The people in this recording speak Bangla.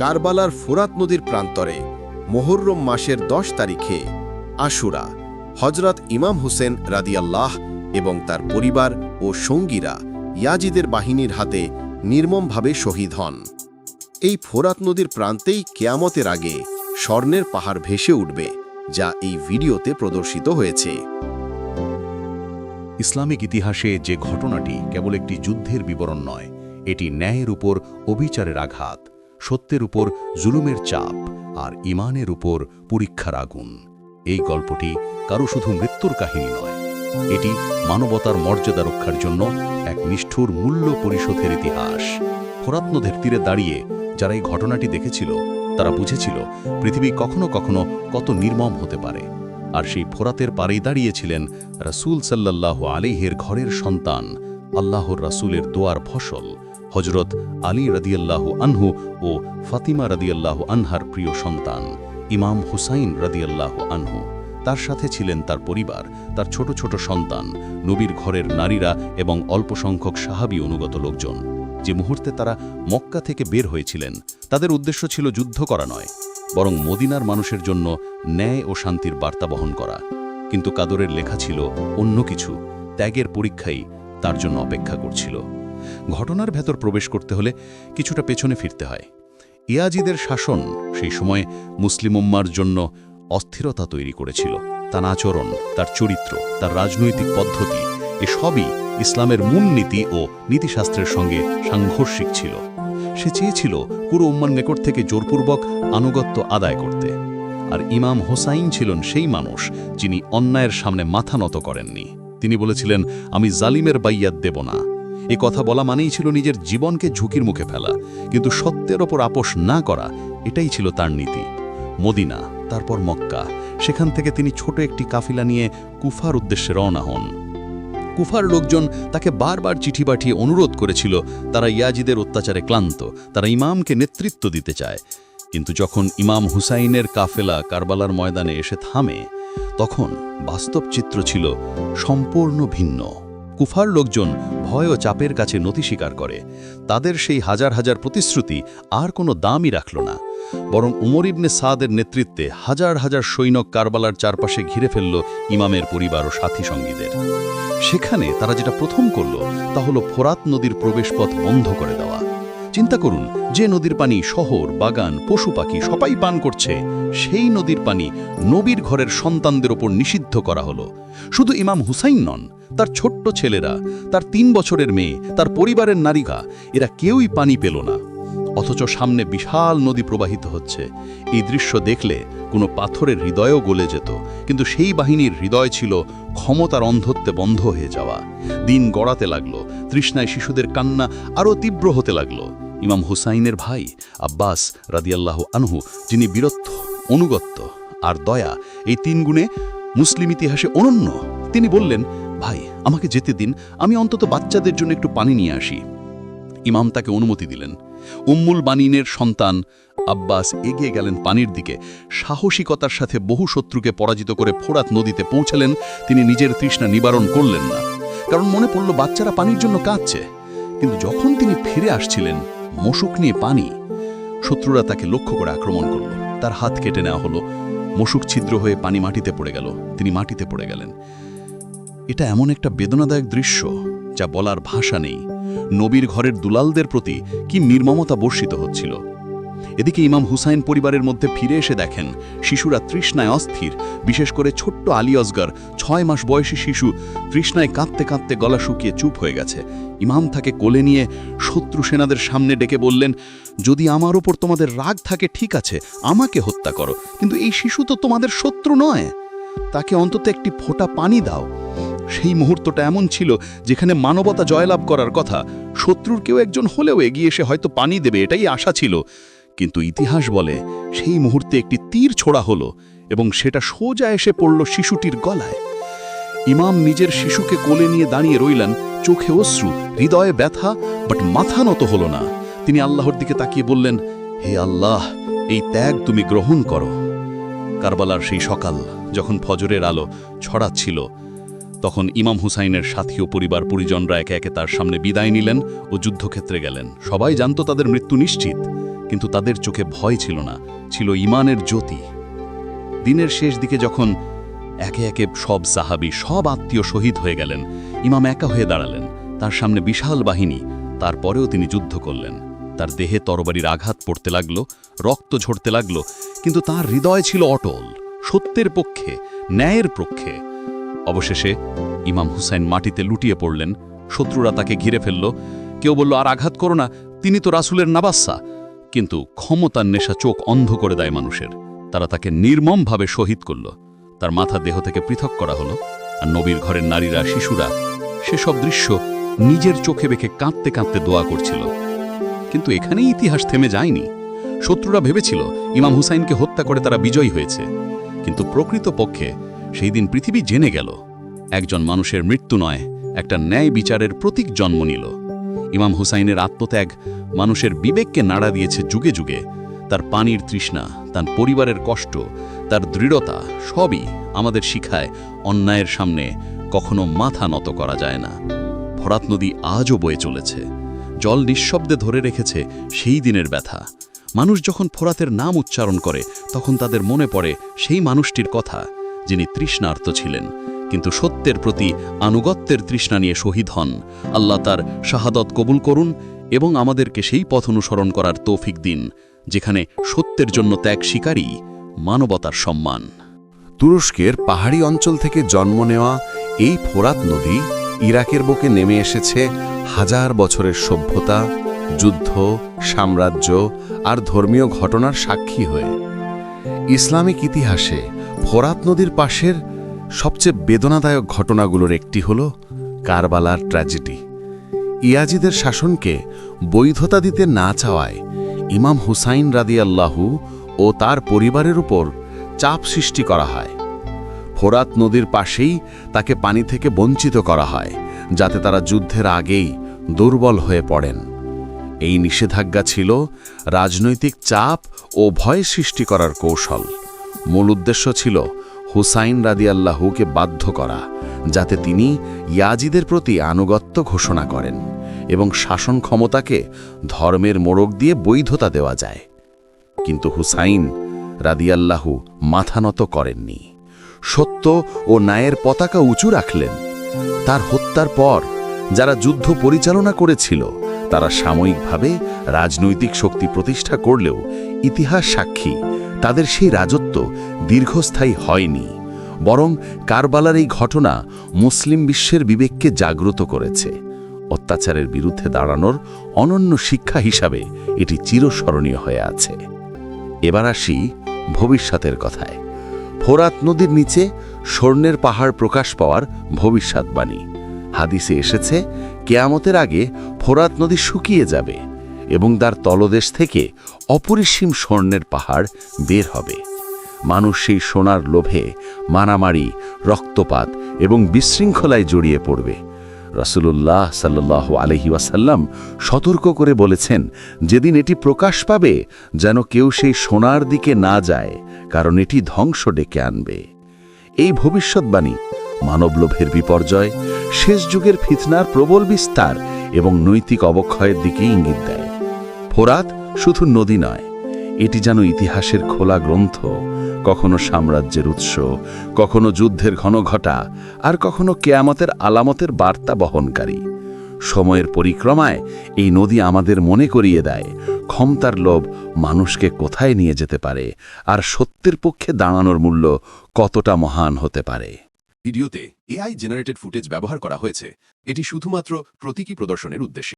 কারবালার ফুরাত নদীর প্রান্তরে মোহররম মাসের দশ তারিখে আশুরা হজরত ইমাম হুসেন রাদিয়াল্লাহ এবং তার পরিবার ও সঙ্গীরা ইয়াজিদের বাহিনীর হাতে নির্মমভাবে শহীদ হন। এই ফোরাত নদীর প্রান্তেই কেয়ামতের আগে স্বর্ণের পাহাড় ভেসে উঠবে, যা এই ভিডিওতে প্রদর্শিত হয়েছে। ইসলামিক ইতিহাসে যে ঘটনাটি কেবল একটি যুদ্ধের বিবরণ নয়, এটি ন্যায়ের উপর অবিচারের আঘাত। সত্যের উপর জুলুমের চাপ আর ইমানের উপর পরীক্ষার আগুন। এই গল্পটি কারও শুধু মৃত্যুর কাহিনী নয়, এটি মানবতার মর্যাদা রক্ষার জন্য এক নিষ্ঠুর মূল্য পরিশোধের ইতিহাস। ফোরাত তীরে দাঁড়িয়ে যারা এই ঘটনাটি দেখেছিল, তারা বুঝেছিল পৃথিবী কখনো কখনো কত নির্মম হতে পারে। আর সেই ফোরাতের পারেই দাঁড়িয়েছিলেন রাসূল সাল্লাল্লাহু আলাইহের ঘরের সন্তান, আল্লাহর রাসূলের দোয়ার ফসল। হজরত আলী রাদিয়াল্লাহু আনহু ও ফাতিমা রাদিয়াল্লাহু আনহার প্রিয় সন্তান, ইমাম হুসাইন রাদিয়াল্লাহু আনহু। তার সাথে ছিলেন তার পরিবার, তার ছোট ছোট সন্তান, নবীর ঘরের নারীরা এবং অল্প সংখ্যক সাহাবী অনুগত লোকজন। যে মুহূর্তে তারা মক্কা থেকে বের হয়েছিলেন, তাদের উদ্দেশ্য ছিল যুদ্ধ করা নয়, বরং মদিনার মানুষের জন্য ন্যায় ও শান্তির বার্তা বহন করা। কিন্তু কাদরের লেখা ছিল অন্য কিছু, ত্যাগের পরীক্ষাই তার জন্য অপেক্ষা করছিল। ঘটনার ভেতর প্রবেশ করতে হলে কিছুটা পেছনে ফিরতে হয়। ইয়াজিদের শাসন সেই সময়ে মুসলিম উম্মার জন্য অস্থিরতা তৈরি করেছিল। তার আচরণ, তার চরিত্র, তার রাজনৈতিক পদ্ধতি, এসবই ইসলামের মূলনীতি ও নীতিশাস্ত্রের সঙ্গে সাংঘর্ষিক ছিল। সে চেয়েছিল পুরো উম্মার নিকট থেকে জোরপূর্বক আনুগত্য আদায় করতে। আর ইমাম হোসাইন ছিলেন সেই মানুষ যিনি অন্যায়ের সামনে মাথা নত করেননি। তিনি বলেছিলেন, আমি জালিমের বাইয়াত দেব না। এ কথা বলা মানেই ছিল নিজের জীবনকে ঝুঁকির মুখে ফেলা। কিন্তু সত্যের ওপর আপোষ না করা, এটাই ছিল তার নীতি। মদিনা, তারপর মক্কা। সেখান থেকে তিনি ছোট একটি কাফিলা নিয়ে কুফার উদ্দেশ্যে রওনা হন। কুফার লোকজন তাকে বারবার চিঠি পাঠিয়ে অনুরোধ করেছিল, তারা ইয়াজিদের অত্যাচারে ক্লান্ত, তারা ইমামকে নেতৃত্ব দিতে চায়। কিন্তু যখন ইমাম হুসাইনের কাফেলা কারবালার ময়দানে এসে থামে, তখন বাস্তব চিত্র ছিল সম্পূর্ণ ভিন্ন। কুফার লোকজন ভয় ও চাপের কাছে নতি স্বীকার করে। তাদের সেই হাজার হাজার প্রতিশ্রুতি আর কোনো দামই রাখল না। বরং উমর ইবনে সাদের নেতৃত্বে হাজার হাজার সৈনক কারবালার চারপাশে ঘিরে ফেলল ইমামের পরিবার ও সাথী সঙ্গীদের। সেখানে তারা যেটা প্রথম করল, তা হলো ফোরাত নদীর প্রবেশপথ বন্ধ করে দেওয়া। চিন্তা করুন, যে নদীর পানি শহর, বাগান, পশু পাখি সবাই পান করছে, সেই নদীর পানি নবীর ঘরের সন্তানদের ওপর নিষিদ্ধ করা হলো। শুধু ইমাম হুসাইন নন তার ছোট্ট ছেলেরা, তার তিন বছরের মেয়ে, তার পরিবারের নারীগা এরা কেউই পানি পেল না। অথচ সামনে বিশাল নদী প্রবাহিত হচ্ছে। এই দৃশ্য দেখলে কোনো পাথরের হৃদয়ও গলে যেত, কিন্তু সেই বাহিনীর হৃদয় ছিল ক্ষমতার অন্ধত্বে বন্ধ হয়ে যাওয়া। দিন গড়াতে লাগল, তৃষ্ণায় শিশুদের কান্না আরও তীব্র হতে লাগল। ইমাম হুসাইনের ভাই আব্বাস রাদিয়াল্লাহ আনহু, যিনি বীরত্ব, অনুগত্য আর দয়া, এই তিন গুণে মুসলিম ইতিহাসে অনন্য। তিনি বললেন ভাই, আমাকে যেতে দিন। আমি অন্তত বাচ্চাদের জন্য একটু পানি নিয়ে আসি। ইমাম তাকে অনুমতি দিলেন। উম্মুল বানিনের সন্তান আব্বাস এগিয়ে গেলেন পানির দিকে। সাহসিকতার সাথে বহু শত্রুকে পরাজিত করে ফোরাত নদীতে পৌঁছালেন। তিনি নিজের তৃষ্ণা নিবারণ করলেন না। কারণ মনে পড়ল, বাচ্চারা পানির জন্য কাঁদছে। কিন্তু যখন তিনি ফিরে আসছিলেন, মশুক নিয়ে পানি, শত্রুরা তাকে লক্ষ্য করে আক্রমণ করল। তার হাত কেটে নেওয়া হলো। মশুক ছিদ্র হয়ে পানি মাটিতে পড়ে গেল। তিনি মাটিতে পড়ে গেলেন। এটা এমন একটা বেদনাদায়ক দৃশ্য যা বলার ভাষা নেই। নবীর ঘরের দুলালদের প্রতি কি নির্মমতা বর্ষিত হচ্ছিল। এদিকে ইমাম হুসাইন পরিবারের মধ্যে ফিরে এসে দেখেন, শিশুরা তৃষ্ণায় অস্থির। বিশেষ করে ছোট্ট আলী অসগর, ছয় মাস বয়সী শিশু, তৃষ্ণায় কাঁদতে কাঁদতে গলা শুকিয়ে চুপ হয়ে গেছে। ইমাম তাকে কোলে নিয়ে শত্রু সেনাদের সামনে ডেকে বললেন, যদি আমার ওপর তোমাদের রাগ থাকে, ঠিক আছে, আমাকে হত্যা করো। কিন্তু এই শিশু তো তোমাদের শত্রু নয়। তাকে অন্তত একটি ফোঁটা পানি দাও। সেই মুহূর্তটা এমন ছিল যেখানে মানবতা জয়লাভ করার কথা। শত্রুর কেউ একজন হলেও এগিয়ে এসে হয়তো পানি দেবে, এটাই আশা ছিল। কিন্তু ইতিহাস বলে সেই মুহূর্তে একটি তীর ছোড়া হলো এবং সেটা সোজা এসে পড়ল শিশুটির গলায়। ইমাম নিজের শিশুকে কোলে নিয়ে দাঁড়িয়ে রইলেন, চোখে অশ্রু, হৃদয়ে ব্যথা, বাট মাথা নত হলো না। তিনি আল্লাহর দিকে তাকিয়ে বললেন, হে আল্লাহ, এই ত্যাগ তুমি গ্রহণ করো। কারবালার সেই সকাল যখন ফজরের আলো ছড়াচ্ছিল তখন ইমাম হুসাইনের সাথী ও পরিবার পরিজনরা একে একে তার সামনে বিদায় নিলেন ও যুদ্ধক্ষেত্রে গেলেন। সবাই জানতো তাদের মৃত্যু নিশ্চিত, কিন্তু তাদের চোখে ভয় ছিল না, ছিল ইমানের জ্যোতি। দিনের শেষ দিকে যখন একে একে সব সাহাবি, সব আত্মীয় শহীদ হয়ে গেলেন, ইমাম একা হয়ে দাঁড়ালেন, তার সামনে বিশাল বাহিনী, তারপরেও তিনি যুদ্ধ করলেন। তার দেহে তরবারির আঘাত পড়তে লাগল, রক্ত ঝরতে লাগল, কিন্তু তার হৃদয় ছিল অটল। সত্যের পক্ষে, ন্যায়ের পক্ষে অবশেষে ইমাম হুসাইন মাটিতে লুটিয়ে পড়লেন। শত্রুরা তাকে ঘিরে ফেলল। কেউ বলল, আর আঘাত করো না, তিনি তো রাসুলের নাবাসা। কিন্তু ক্ষমতার নেশা চোখ অন্ধ করে দেয় মানুষের। তারা তাকে নির্মমভাবে শহীদ করল। তার মাথা দেহ থেকে পৃথক করা হলো। আর নবীর ঘরের নারীরা, শিশুরা, সেসব দৃশ্য নিজের চোখে বেঁকে কাঁদতে কাঁদতে দোয়া করছিল। কিন্তু এখানেই ইতিহাস থেমে যায়নি। শত্রুরা ভেবেছিল, ইমাম হুসাইনকে হত্যা করে তারা বিজয়ী হয়েছে। কিন্তু প্রকৃত পক্ষে সেই দিন পৃথিবী জেনে গেল। একজন মানুষের মৃত্যু নয়, একটা ন্যায় বিচারের প্রতীক জন্ম নিল। ইমাম হুসাইনের আত্মত্যাগ মানুষের বিবেককে নাড়া দিয়েছে যুগে যুগে। তার পানির তৃষ্ণা, তার পরিবারের কষ্ট, তার দৃঢ়তা সবই আমাদের শিখায় অন্যায়ের সামনে কখনো মাথা নত করা যায় না। ফরাত নদী আজও বয়ে চলেছে। জল নিঃশব্দে ধরে রেখেছে সেই দিনের ব্যথা। মানুষ যখন ফোরাতের নাম উচ্চারণ করে, তখন তাদের মনে পড়ে সেই মানুষটির কথা। যিনি তৃষ্ণার্ত ছিলেন। কিন্তু সত্যের প্রতি আনুগত্যের তৃষ্ণা নিয়ে শহীদ হন। আল্লাহ তার শাহাদত কবুল করুন এবং আমাদেরকে সেই পথ অনুসরণ করার তৌফিক দিন, যেখানে সত্যের জন্য ত্যাগ শিকারী মানবতার সম্মান। তুরস্কের পাহাড়ি অঞ্চল থেকে জন্ম নেওয়া এই ফোরাত নদী ইরাকের বুকে নেমে এসেছে হাজার বছরের সভ্যতা, যুদ্ধ, সাম্রাজ্য আর ধর্মীয় ঘটনার সাক্ষী হয়ে। ইসলামিক ইতিহাসে ফোরাত নদীর পাশের সবচেয়ে বেদনাদায়ক ঘটনাগুলোর একটি হল কারবালার ট্র্যাজেডি। ইয়াজিদের শাসনকে বৈধতা দিতে না চাওয়ায় ইমাম হুসাইন রাদিয়াল্লাহু ও তার পরিবারের উপর চাপ সৃষ্টি করা হয়। ফোরাত নদীর পাশেই তাকে পানি থেকে বঞ্চিত করা হয়, যাতে তারা যুদ্ধের আগেই দুর্বল হয়ে পড়েন। এই নিষেধাজ্ঞা ছিল রাজনৈতিক চাপ ও ভয় সৃষ্টি করার কৌশল। মূল উদ্দেশ্য ছিল হুসাইন রাদিয়াল্লাহুকে বাধ্য করা, যাতে তিনি ইয়াজিদের প্রতি আনুগত্য ঘোষণা করেন এবং শাসন ক্ষমতাকে ধর্মের মোড়ক দিয়ে বৈধতা দেওয়া যায়। কিন্তু হুসাইন রাদিয়াল্লাহু মাথা নত করেননি। সত্য ও ন্যায়ের পতাকা উঁচু রাখলেন। তার হত্যার পর যারা যুদ্ধ পরিচালনা করেছিল, তারা সাময়িকভাবে রাজনৈতিক শক্তি প্রতিষ্ঠা করলেও ইতিহাস সাক্ষী তাদের সেই রাজত্ব দীর্ঘস্থায়ী হয়নি, বরং কারবালার এই ঘটনা মুসলিম বিশ্বের বিবেককে জাগ্রত করেছে। অত্যাচারের বিরুদ্ধে দাঁড়ানোর অনন্য শিক্ষা হিসাবে এটি চিরস্মরণীয় হয়ে আছে। এবার আসি ভবিষ্যতের কথায়। ফোরাত নদীর নিচে স্বর্ণের পাহাড় প্রকাশ পাওয়ার ভবিষ্যৎবাণী। হাদিসে এসেছে, কেয়ামতের আগে ফোরাত নদী শুকিয়ে যাবে। এবং তার তলদেশ থেকে অপরিসীম স্বর্ণের পাহাড় বের হবে। মানুষ সেই সোনার লোভে মারামারি, রক্তপাত এবং বিশৃঙ্খলায় জড়িয়ে পড়বে। রসুল্লাহ সাল্লাহ আলহি ওয়াসাল্লাম সতর্ক করে বলেছেন, যেদিন এটি প্রকাশ পাবে, যেন কেউ সেই সোনার দিকে না যায়, কারণ এটি ধ্বংস ডেকে আনবে। এই ভবিষ্যৎবাণী মানবলোভের বিপর্যয়, শেষ যুগের ফিতনার প্রবল বিস্তার এবং নৈতিক অবক্ষয়ের দিকে ইঙ্গিত দেয়। ফোরাত শুধু নদী নয়, এটি যেন ইতিহাসের খোলা গ্রন্থ, কখনো সাম্রাজ্যের উৎস, কখনো যুদ্ধের ঘন ঘটা আর কখনো কেয়ামতের আলামতের বার্তা বহনকারী। সময়ের পরিক্রমায় এই নদী আমাদের মনে করিয়ে দেয়, ক্ষমতার লোভ মানুষকে কোথায় নিয়ে যেতে পারে, আর সত্যের পক্ষে দাঁড়ানোর মূল্য কতটা মহান হতে পারে। ভিডিওতে এআই জেনারেটেড ফুটেজ ব্যবহার করা হয়েছে, এটি শুধুমাত্র প্রতীকী প্রদর্শনের উদ্দেশ্যে।